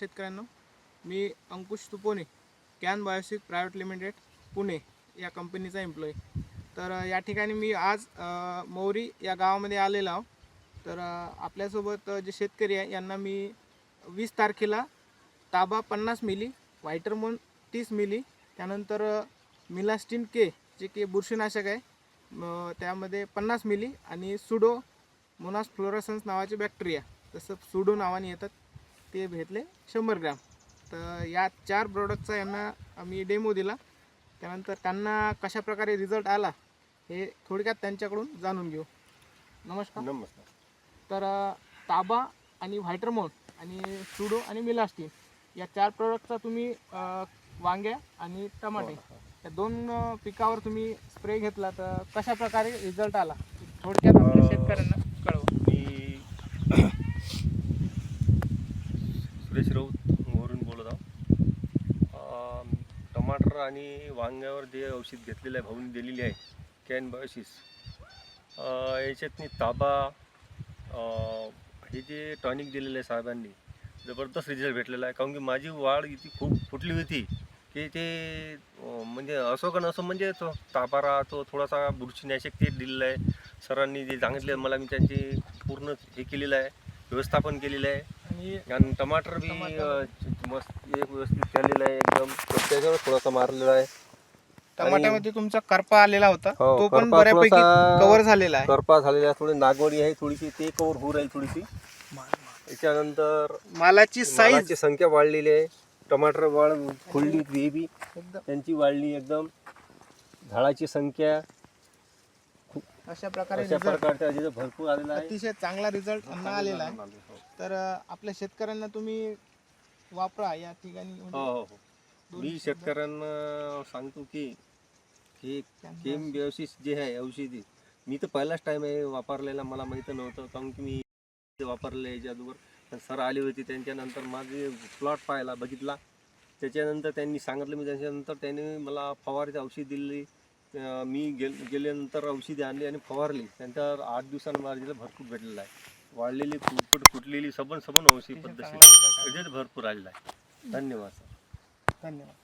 शेतकऱ्यांनो मी Ankush Tupone Kan Biosys private limited Pune या कंपनीचा एम्प्लॉई तर या ठिकाणी मी आज मौरी या गावामध्ये आलेलो आहो. तर आपल्यासोबत जे शेतकरी आहे यांना मी वीस तारखेला ताबा पन्नास मिली व्हायटरमोन तीस मिली त्यानंतर मिलास्टिन के जे की बुरशीनाशक आहे त्यामध्ये पन्नास मिली आणि सुडो मोनास फ्लोरसन्स नावाचे बॅक्टेरिया तसं सुडो नावाने येतात. ते भेटले शंभर ग्रॅम. तर या चार प्रोडक्टचा यांना आम्ही डेमो दिला. त्यानंतर त्यांना कशाप्रकारे रिझल्ट आला हे थोडक्यात त्यांच्याकडून जाणून घेऊ. नमस्कार. नमस्कार. तर ताबा आणि व्हायटरमोन आणि सुडो आणि मिलास्टिन या चार प्रोडक्टचा तुम्ही वांग्या आणि टमाटे या दोन पिकावर तुम्ही स्प्रे घेतला तर कशा प्रकारे रिझल्ट आला? थोडक्यात आपल्या शेतकऱ्यांना कळवा मी सुरेश राऊत वरून बोलत आहो टमाटर आणि वांग्यावर जे औषध घेतलेलं आहे भाऊनी दिलेली आहे कॅन बायोसिस याच्यातनी ताबा हे जे टॉनिक दिलेलं आहे साहेबांनी जबरदस्त रिझल्ट भेटलेला आहे. काऊन की माझी वाढ इतकी खूप फुटली होती की ते म्हणजे असो का नसो म्हणजे तो ताबा राहतो थोडासा बुरशीनाशक ते दिलेलं आहे. सरांनी जे सांगितले मला मी त्यांची पूर्ण हे केलेलं आहे व्यवस्थापन केलेलं आहे. आणि आणि टमाटर बी. अं, मस्त एक व्यवस्थित केलेलं आहे एकदम. त्याच्यावर थोडासा मारलेला आहे. टमाट्यामध्ये तुमचा करपा आलेला होता. हो, तो पण करपा बऱ्यापैकी थोडासा- कव्हर झालेला आहे. करपा झालेला आहे. थोडी नागवडी आहे थोडीशी ते कवर होऊ राहील थोडीशी. त्याच्यानंतर मालाची साईज मालाची संख्या वाढलेली आहे. टमाटर वाढ बी एकदम. त्यांची वाढली एकदम. झाडाची संख्या. अशा प्रकारे अशा result प्रकारच्या जिथं भरपूर आलेला आहे. अतिशय चांगला रिझल्ट आलेला आहे. हो तर अ, आपल्या शेतकऱ्यांना तुम्ही वापरा या ठिकाणी. म्हणजे हो हो. दोन मी शेतकऱ्यांना सांगतो की हे केम बेओसिस जे आहे औषधी मी तर पहिलाच टाइम आहे वापरलेला मला माहीत नव्हतं. कारण की मी ते वापरलं याच्या अगोदर सर आली होती त्यांच्यानंतर माझे प्लॉट पाहिला बघितला. त्याच्यानंतर त्यांनी सांगितलं मी त्याच्यानंतर त्यांनी मला फवारीची औषध दिली. मी गेल गेल्यानंतर औषधी आणली आणि फवारली. त्यानंतर आठ दिवसानं रिझल्ट भरपूर भेटलेला आहे. वाढलेली फुटफुट फुटलेली सबन सबन औषधी आहे. रिझल्ट भरपूर आलेला आहे. धन्यवाद सर. धन्यवाद.